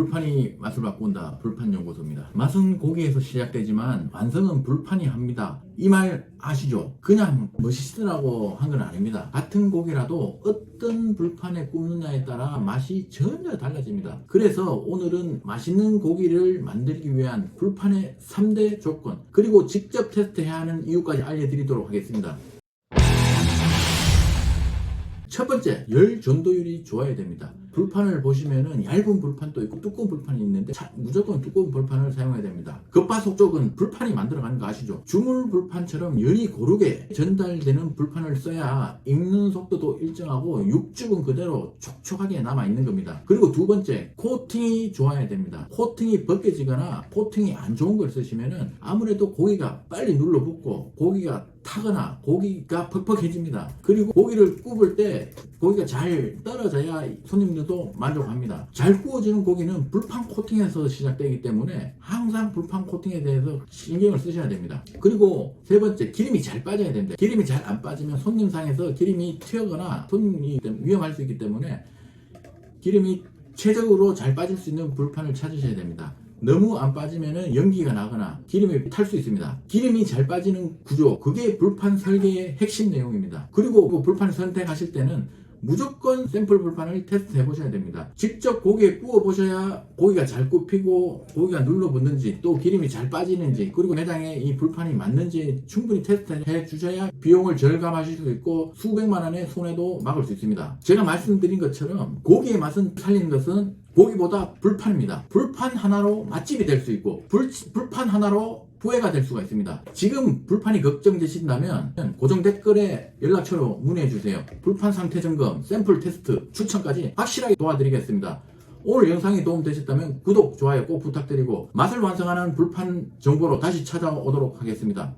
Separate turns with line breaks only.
불판이 맛을 바꾼다. 불판연구소입니다. 맛은 고기에서 시작되지만 완성은 불판이 합니다. 이 말 아시죠? 그냥 멋있으라고 한 건 아닙니다. 같은 고기라도 어떤 불판에 굽느냐에 따라 맛이 전혀 달라집니다. 그래서 오늘은 맛있는 고기를 만들기 위한 불판의 3대 조건 그리고 직접 테스트해야 하는 이유까지 알려드리도록 하겠습니다. 첫 번째, 열 전도율이 좋아야 됩니다. 불판을 보시면은 얇은 불판도 있고 두꺼운 불판이 있는데 자, 무조건 두꺼운 불판을 사용해야 됩니다. 급파속 쪽은 불판이 만들어가는 거 아시죠? 주물 불판처럼 열이 고르게 전달되는 불판을 써야 익는 속도도 일정하고 육즙은 그대로 촉촉하게 남아 있는 겁니다. 그리고 두 번째, 코팅이 좋아야 됩니다. 코팅이 벗겨지거나 코팅이 안 좋은 걸 쓰시면은 아무래도 고기가 빨리 눌러붙고 고기가 타거나 고기가 퍽퍽해집니다. 그리고 고기를 굽을 때 고기가 잘 떨어져야 손님들도 만족합니다. 잘 구워지는 고기는 불판 코팅에서 시작되기 때문에 항상 불판 코팅에 대해서 신경을 쓰셔야 됩니다. 그리고 세 번째, 기름이 잘 빠져야 됩니다. 기름이 잘 안 빠지면 손님상에서 기름이 튀어거나 손님이 위험할 수 있기 때문에 기름이 최적으로 잘 빠질 수 있는 불판을 찾으셔야 됩니다. 너무 안 빠지면은 연기가 나거나 기름이 탈 수 있습니다. 기름이 잘 빠지는 구조, 그게 불판 설계의 핵심 내용입니다. 그리고 그 불판을 선택하실 때는 무조건 샘플 불판을 테스트 해보셔야 됩니다. 직접 고기에 구워 보셔야 고기가 잘 굽히고 고기가 눌러붙는지 또 기름이 잘 빠지는지 그리고 매장에 이 불판이 맞는지 충분히 테스트 해 주셔야 비용을 절감하실 수 있고 수백만 원의 손해도 막을 수 있습니다. 제가 말씀드린 것처럼 고기의 맛은 살리는 것은 고기보다 불판입니다. 불판 하나로 맛집이 될 수 있고 불, 불판 하나로 후회가 될 수가 있습니다. 지금 불판이 걱정되신다면 고정 댓글에 연락처로 문의해 주세요. 불판 상태 점검, 샘플 테스트, 추천까지 확실하게 도와드리겠습니다. 오늘 영상이 도움되셨다면 구독, 좋아요 꼭 부탁드리고 맛을 완성하는 불판 정보로 다시 찾아오도록 하겠습니다.